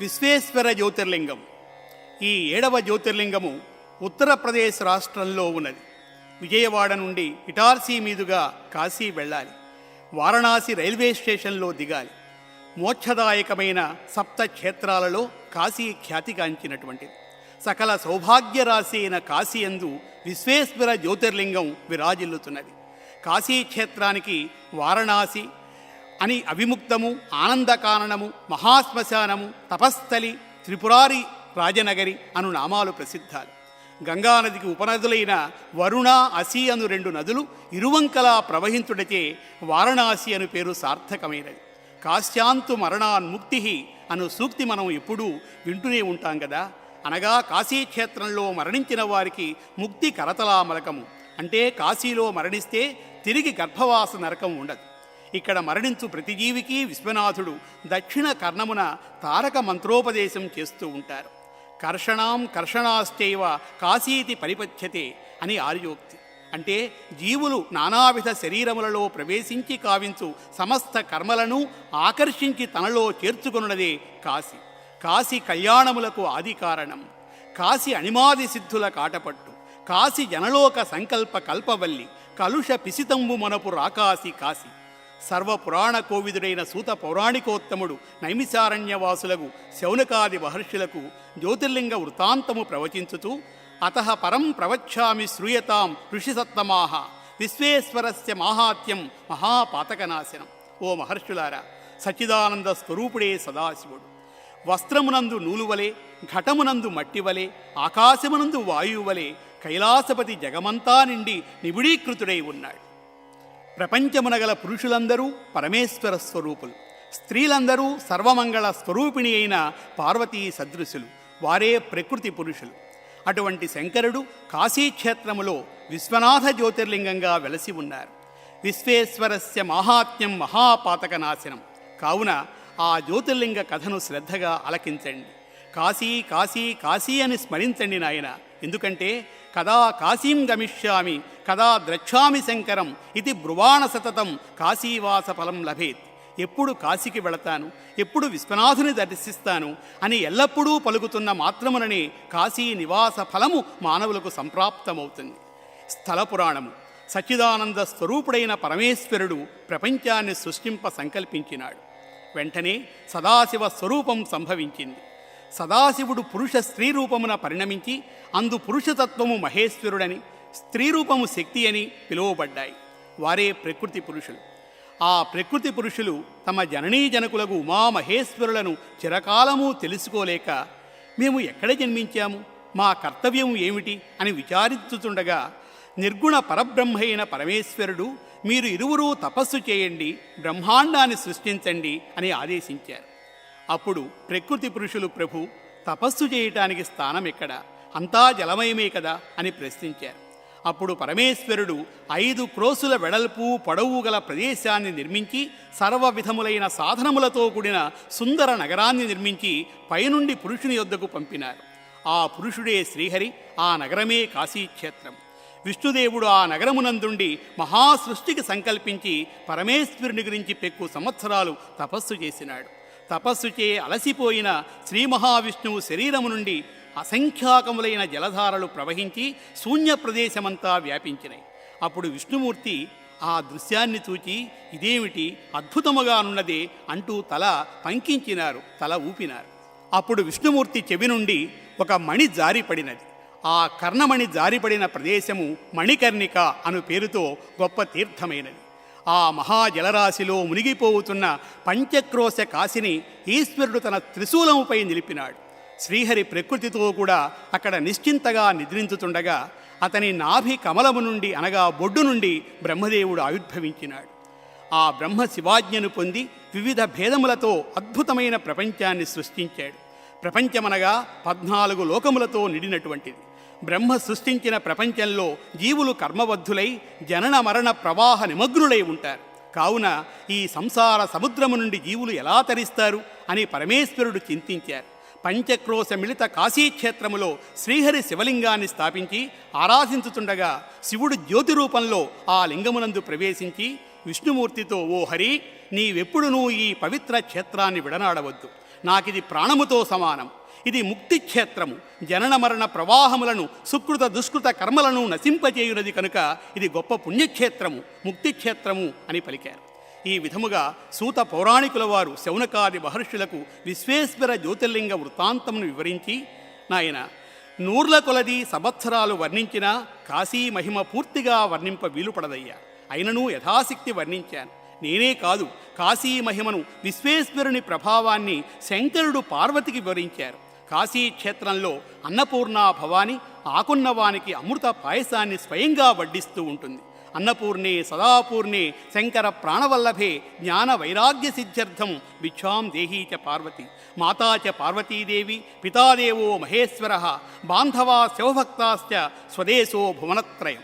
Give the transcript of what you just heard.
విశ్వేశ్వర జ్యోతిర్లింగం. ఈ ఏడవ జ్యోతిర్లింగము ఉత్తరప్రదేశ్ రాష్ట్రంలో ఉన్నది. విజయవాడ నుండి ఇటార్సీ మీదుగా కాశీ వెళ్ళాలి. వారణాసి రైల్వే స్టేషన్లో దిగాలి. మోక్షదాయకమైన సప్త క్షేత్రాలలో కాశీ ఖ్యాతిగాంచినటువంటిది సకల సౌభాగ్య రాశి అయిన కాశీయందు విశ్వేశ్వర జ్యోతిర్లింగం విరాజిల్లుతున్నది. కాశీ క్షేత్రానికి వారణాసి అని అవిముక్తము ఆనందకాననము మహాశ్మశానము తపస్థలి త్రిపురారి రాజనగరి అను నామాలు ప్రసిద్ధాలు. గంగానదికి ఉపనదులైన వరుణ అసి అను రెండు నదులు ఇరువంకలా ప్రవహించుటచే వారణాసి అను పేరు సార్థకమైనది. కాశ్యాంతు మరణాన్ముక్తి అను సూక్తి మనం ఎప్పుడూ వింటూనే ఉంటాం కదా అనగా కాశీక్షేత్రంలో మరణించిన వారికి ముక్తి కరతలామలకము. అంటే కాశీలో మరణిస్తే తిరిగి గర్భవాస నరకం ఉండదు. ఇక్కడ మరణించు ప్రతి జీవికి విశ్వనాథుడు దక్షిణ కర్ణమున తారక మంత్రోపదేశం చేస్తూ ఉంటారు. కర్షణాం కర్షణాశ్చైవ కాశీతి పరిపచ్యతే అని ఆర్యోక్తి. అంటే జీవులు నానావిధ శరీరములలో ప్రవేశించి కావించు సమస్త కర్మలను ఆకర్షించి తనలో చేర్చుకొనున్నదే కాశీ. కాశీ కళ్యాణములకు ఆది కారణం. కాశీ అణిమాది సిద్ధుల కాటపట్టు. కాశీ జనలోక సంకల్ప కల్పవల్లి. కలుష పిసితంబు మనపు రాకాసి కాశీ. సర్వపురాణ కోవిదుడైన సూత పౌరాణికోత్తముడు నైమిసారణ్యవాసులకు శౌనకాది మహర్షులకు జ్యోతిర్లింగ వృత్తాంతము ప్రవచించుతూ అత పరం ప్రవక్ష్యామి శ్రూయతాం ఋషిసత్తమాహ విశ్వేశ్వరస్య మాహాత్యం మహాపాతకనాశనం. ఓ మహర్షులారా సచిదానంద స్వరూపుడే సదాశివుడు. వస్త్రమునందు నూలువలే ఘటమునందు మట్టివలే ఆకాశమునందు వాయువలే కైలాసపతి జగమంతా నిండి నిబిడీకృతుడై ఉన్నాడు. ప్రపంచమున గల పురుషులందరూ పరమేశ్వర స్వరూపులు. స్త్రీలందరూ సర్వమంగళ స్వరూపిణి అయిన పార్వతీ సదృశులు. వారే ప్రకృతి పురుషులు. అటువంటి శంకరుడు కాశీక్షేత్రములో విశ్వనాథ జ్యోతిర్లింగంగా వెలసి ఉన్నారు. విశ్వేశ్వరస్య మాహాత్మ్యం మహాపాతక నాశనం కావున ఆ జ్యోతిర్లింగ కథను శ్రద్ధగా అలకించండి. కాశీ కాశీ కాశీ అని స్మరించండి నాయన. ఎందుకంటే కదా కాశీం గమిష్యామి కదా ద్రక్షామి శంకరం ఇది బ్రువాణ సతతం కాశీవాస ఫలం లభేత్. ఎప్పుడు కాశీకి వెళతాను ఎప్పుడు విశ్వనాథుని దర్శిస్తాను అని ఎల్లప్పుడూ పలుకుతున్న మాత్రముననే కాశీ నివాస ఫలము మానవులకు సంప్రాప్తమవుతుంది. స్థల పురాణము సచ్చిదానంద స్వరూపుడైన పరమేశ్వరుడు ప్రపంచాన్ని సృష్టింప సంకల్పించినాడు. వెంటనే సదాశివ స్వరూపం సంభవించింది. సదాశివుడు పురుష స్త్రీ రూపమున పరిణమించి అందు పురుషతత్వము మహేశ్వరుడని స్త్రీ రూపము శక్తి అని పిలువబడ్డాయి. వారే ప్రకృతి పురుషులు. ఆ ప్రకృతి పురుషులు తమ జననీ జనకులకు ఉమామహేశ్వరులను చిరకాలము తెలుసుకోలేక మేము ఎక్కడ జన్మించాము? మా కర్తవ్యం ఏమిటి? అని విచారిస్తుండగా నిర్గుణ పరబ్రహ్మ అయిన పరమేశ్వరుడు మీరు ఇరువురూ తపస్సు చేయండి బ్రహ్మాండాన్ని సృష్టించండి అని ఆదేశించారు. అప్పుడు ప్రకృతి పురుషులు ప్రభు తపస్సు చేయటానికి స్థానం ఎక్కడ? అంతా జలమయమే కదా? అని ప్రశ్నించారు. అప్పుడు పరమేశ్వరుడు ఐదు క్రోసుల వెడల్పు పొడవు గల ప్రదేశాన్ని నిర్మించి సర్వ విధములైన సాధనములతో కూడిన సుందర నగరాన్ని నిర్మించి పైనుండి పురుషుని యొద్దకు పంపినారు. ఆ పురుషుడే శ్రీహరి ఆ నగరమే కాశీక్షేత్రం. విష్ణుదేవుడు ఆ నగరమునందుండి మహాసృష్టికి సంకల్పించి పరమేశ్వరుని గురించి పెక్కు సంవత్సరాలు తపస్సు చేసినాడు. తపస్సుచే అలసిపోయిన శ్రీ మహావిష్ణువు శరీరము నుండి అసంఖ్యాకములైన జలధారలు ప్రవహించి శూన్య ప్రదేశమంతా వ్యాపించినాయి అప్పుడు విష్ణుమూర్తి ఆ దృశ్యాన్ని చూచి ఇదేమిటి అద్భుతముగానున్నదే అంటూ తల పంకించినారు తల ఊపినారు. అప్పుడు విష్ణుమూర్తి చెవి నుండి ఒక మణి జారిపడినది. ఆ కర్ణమణి జారిపడిన ప్రదేశము మణికర్ణిక అను పేరుతో గొప్ప తీర్థమైనది. ఆ మహాజలరాశిలో మునిగిపోతున్న పంచక్రోశ కాశిని ఈశ్వరుడు తన త్రిశూలముపై నిలిపినాడు. శ్రీహరి ప్రకృతితో కూడా అక్కడ నిశ్చింతగా నిద్రించుతుండగా అతని నాభి కమలము నుండి అనగా బొడ్డు నుండి బ్రహ్మదేవుడు ఆవిర్భవించినాడు. ఆ బ్రహ్మ శివాజ్ఞను పొంది వివిధ భేదములతో అద్భుతమైన ప్రపంచాన్ని సృష్టించాడు. ప్రపంచమనగా పద్నాలుగు లోకములతో నిడినటువంటిది. బ్రహ్మ సృష్టించిన ప్రపంచంలో జీవులు కర్మబద్ధులై జనన మరణ ప్రవాహ నిమగ్నులై ఉంటారు. కావున ఈ సంసార సముద్రము నుండి జీవులు ఎలా తరిస్తారు అని పరమేశ్వరుడు చింతించారు. పంచక్రోశ మిళిత కాశీక్షేత్రములో శ్రీహరి శివలింగాన్ని స్థాపించి ఆరాధించుతుండగా శివుడు జ్యోతి రూపంలో ఆ లింగమునందు ప్రవేశించి విష్ణుమూర్తితో ఓ హరి నీవెప్పుడునూ ఈ పవిత్ర క్షేత్రాన్ని విడనాడవద్దు. నాకిది ప్రాణముతో సమానం. ఇది ముక్తి క్షేత్రము. జనన మరణ ప్రవాహములను సుకృత దుష్కృత కర్మలను నశింపజేయునది కనుక ఇది గొప్ప పుణ్యక్షేత్రము ముక్తి క్షేత్రము అని పలికారు. ఈ విధముగా సూత పౌరాణికుల వారు శౌనకాది మహర్షులకు విశ్వేశ్వర జ్యోతిర్లింగ వృత్తాంతమును వివరించి నాయన నూర్ల కొలది సంవత్సరాలు వర్ణించినా కాశీ మహిమ పూర్తిగా వర్ణింప వీలుపడదయ్యా. అయినను యథాశక్తి వర్ణించాను. నేనే కాదు కాశీ మహిమను విశ్వేశ్వరుని ప్రభావాన్ని శంకరుడు పార్వతికి వివరించారు. కాశీక్షేత్రంలో అన్నపూర్ణ భవాని ఆకున్నవానికి అమృత పాయసాన్ని స్వయంగా వడ్డిస్తూ ఉంటుంది. అన్నపూర్ణే సదాపూర్ణే శంకర ప్రాణవల్లభే జ్ఞాన వైరాగ్య సిద్ధ్యర్థం భిక్షాం దేహీ చ పార్వతి. మాతా చ పార్వతీదేవి పితాదేవో మహేశ్వర బాంధవా శివభక్తాశ్చ స్వదేశో భువనత్రయం.